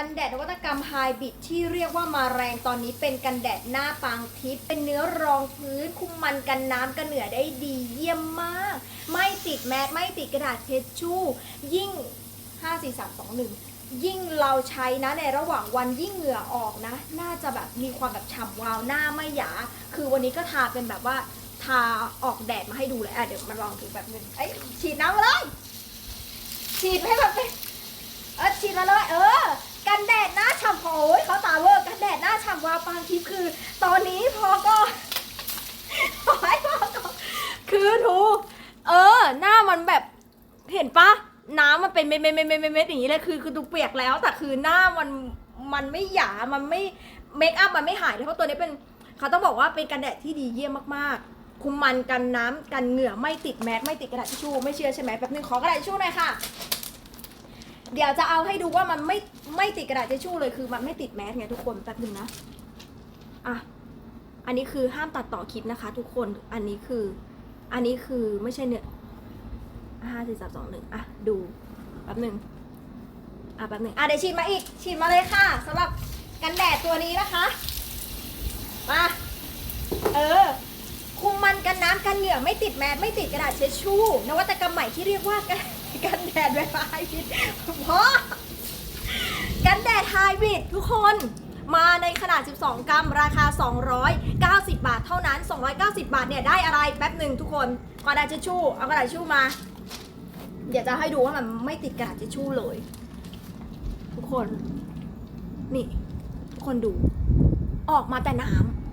กันแดดนวัตกรรมไฮบิดที่เรียกว่ามาแรงตอนนี้เป็นกันแดดหน้าปางทิพย์เป็นเนื้อรองพื้นคุมมันกันน้ำกันเหนือได้ดีเยี่ยมมาก ไม่ติดแมสไม่ติดกระดาษเทชชู่ ยิ่ง 5 4 3 2 1 ยิ่งเราใช้นะในระหว่างวันยิ่งเหงื่อออกนะ น่าจะแบบมีความแบบฉ่ำวาวหน้าไม่หยา คือวันนี้ก็ทาเป็นแบบว่าทาออกแดดมาให้ดูเลยอะเดี๋ยวมาลองดูแบบนึงไอ้ยฉีดน้ำมาเลยฉีดให้แบบเป็นเออฉีดมาเลยเออ กันแดดหน้าฉ่ำโอ้ ยเขาตาเวอร์กันแดดหน้าฉ่ำวาวปางทิพย์คือ ตอนนี้พอก็ขอให้พอก็คือถูเออ หน้ามันแบบเห็นปะน้ำมันเป็นเม็ดเม็ดเม็ดเม็ดเม็ดอย่างนี้เลยคือคือดูเปียกแล้ว แต่คือหน้ามันมันไม่หยา มันไม่เมคอัพมันไม่หายเลยเพราะตัวนี้เป็นเขาต้องบอกว่าเป็นกันแดดที่ดีเยี่ยมมากๆ คุมมันกันน้ำกันเหงื่อไม่ติดแมสไม่ติดกระดาษทิชชู่ไม่เชื่อใช่ไหมแป๊บนึงขอกระดาษทิชชู่หน่อยค่ะ เดี๋ยวจะเอาให้ดูว่ามันไม่ไม่ติดกระดาษทิชชู่เลยคือมันไม่ติดแมสไงทุกคนแป๊บนึงนะอะอันนี้คือห้ามตัดต่อคลิปนะคะ ทุกคนอันนี้คือ อันนี้คือไม่ใช่เนี่ยห้าสี่สามสองหนึ่งอะดูแป๊บหนึ่งอะแป๊บหนึ่งอะเดี๋ยวฉีดมาอีกฉีดมาเลยค่ะสำหรับกันแดดตัวนี้นะคะมา กันน้ำกันเหงื่อไม่ติดแมสไม่ติดกระดาษเช็ดชู่ นวัตกรรมใหม่ที่เรียกว่ากันกันแดดไวไฟพิษเพราะกันแดดไฮบริดทุกคนมาในขนาด 12 กรัม ราคา 290 บาทเท่านั้น 290 บาทเนี่ยได้อะไรแป๊บหนึ่งทุกคนกระดาษเช็ดชู่เอากระดาษเช็ดชู่มา เดี๋ยวจะให้ดูว่ามันไม่ติดกระดาษเช็ดชู่เลย ทุกคน นี่ ทุกคนดู ออกมาแต่น้ำ